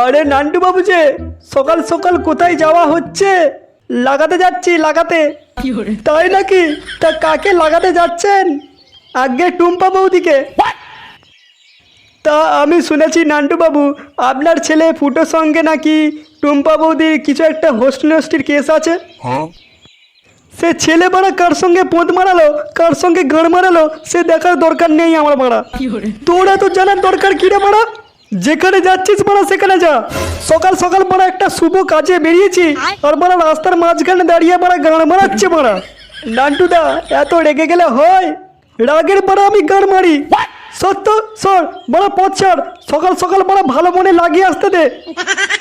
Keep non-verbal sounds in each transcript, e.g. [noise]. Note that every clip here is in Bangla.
আরে নান্টু বাবু যে সকাল সকাল কোথায় যাওয়া হচ্ছে? লাগাতে যাচ্ছি লাগাতে। তাই নাকি? তা কাকে লাগাতে যাচ্ছেন? আগে টুম্পা বৌদিকে। তা আমি শুনেছি নান্টু বাবু আপনার ছেলে ফুটোর সঙ্গে নাকি টুম্পা বৌদির কিছু একটা হোস্ট কেস আছে? সে ছেলে মারা কার সঙ্গে পোঁত মারালো কার সঙ্গে গাঁড় মারালো সে দেখার দরকার নেই আমার মারা তোরা তো জানার দরকার কি রে মারা যেখানে যাচ্ছিস মারা সেখানে যা। সকাল সকাল মারা একটা শুভ কাজে বেরিয়েছি আর মারা রাস্তার মাঝখানে দাঁড়িয়ে মারা গান মারাচ্ছে মারা নান্টুদা এত রেগে গেলে হয়? রাগের মারা আমি গান মারি। সত্য সর মারা পথ ছাড়। সকাল সকাল মারা ভালো মনে লাগিয়ে আসতে দে। [laughs]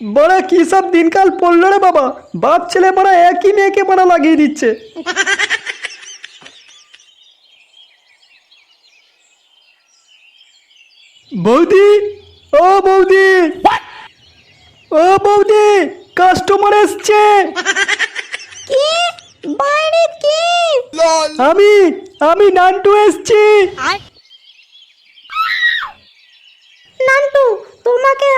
বড় কি সব দিনকাল পড়ল রে বাবা? বাপ ছেলে বড় একই মেয়েকে বড় লাগিয়ে দিচ্ছে। বৌদি ও বৌদি। ও বৌদি কাস্টমার এসছে। কে? বাইরে কে? আমি আমি নান্টু এসছি নান্টু তোমাকে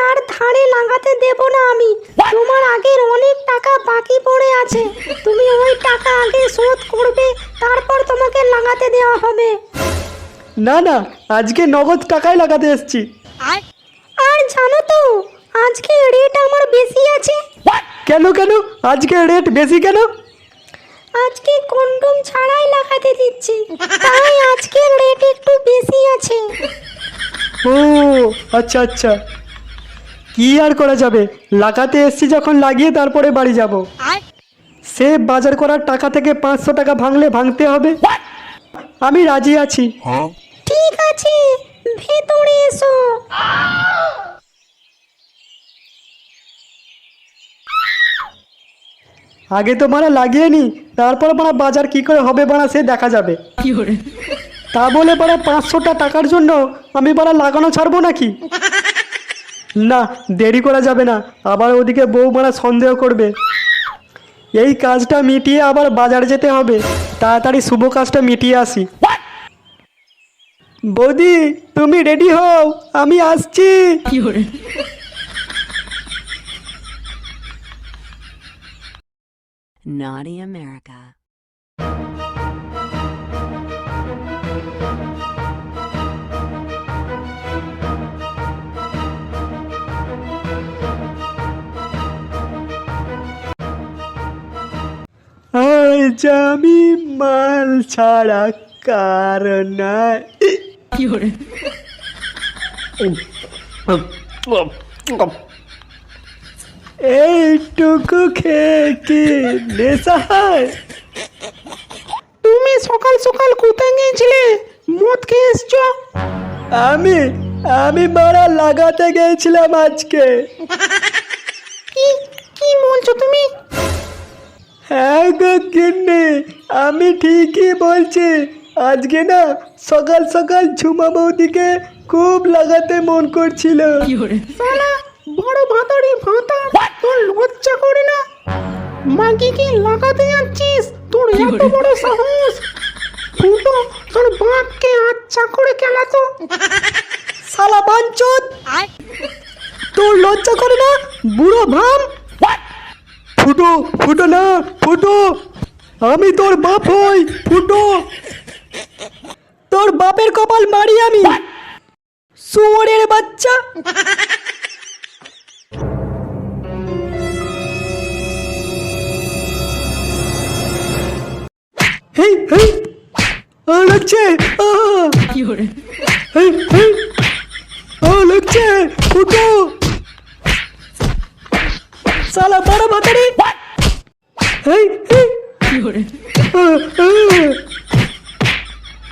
আর লাগাতে দেব না আমি। তোমার আগের অনেক টাকা বাকি পড়ে আছে। তুমি ওই টাকা আগে শোধ করবে তারপর তোমাকে লাগাতে দেওয়া হবে। না না আজকে নগদ টাকায় লাগাতে এসেছি। আর জানো তো আজকে রেট আমার বেশি আছে। কেন কেন? আজকে রেট বেশি কেন? আজকে কন্ডম ছাড়াই লাগাতে দিচ্ছি। তাই আজকে রেট একটু বেশি আছে। ও আচ্ছা আচ্ছা। কি আর করা যাবে? লাগাতে এসছি যখন লাগিয়ে তারপরে বাড়ি যাব। সে বাজার করার টাকা থেকে পাঁচশো টাকা ভাঙলে ভাঙতে হবে। আমি রাজি আছি। ঠিক আছে ভেতরে এসো। আগে তো মারা লাগিয়ে নি তারপর মারা বাজার কি করে হবে বাড়া সে দেখা যাবে। তা বলে বাড়া পাঁচশোটা টাকার জন্য আমি বাড়া লাগানো ছাড়বো নাকি? [laughs] না দেরি করা যাবে না। আবার ওদিকে বউ মারা সন্দেহ করবে। এই কাজটা মিটিয়ে আবার বাজার যেতে হবে। তাড়াতাড়ি শুভ কাজটা মিটিয়ে আসি। বৌদি তুমি রেডি হও আমি আসছি। Naughty America. আজ আমি মাল ছাড়া কারণ এইটুকু খেয়ে কি নেশা হয়? তুমি সকাল সকাল কোথায় গিয়েছিলে? মদ খেয়ে এসছো আমি আমি মারা লাগাতে গেছিলাম আজকে। কি কি বলছো তুমি? হ্যাঁ গো আমি ঠিকই বলছি। আজকে না সকাল সকাল ঝুমা বৌদিকে খুব লাগাতে মন করছিল। সালা বড় ভাতারি ভাতা তোর লজ্জা করে না? মাগিকে লাগাতে যাচ্ছিস? তোর এত বড় সাহস। ফুটো তোর বাপকে আচ্ছা করে খেলাতো শালা বাঞ্চত। তোর লজ্জা করে না বুড়ো ভাম? ফুটো ফুটো না ফুটো। আমি তোর বাপ হই ফুটো। তোর বাপের কপাল মারি আমি। শুয়োরের বাচ্চা। হেই হেই। আ লাগছে। আ হেই হেই। ও লাগছে ফুটো। সালা বড় ভাতারি হেই হেই আ, আ।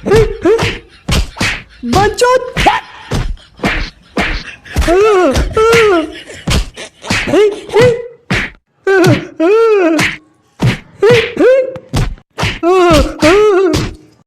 হেই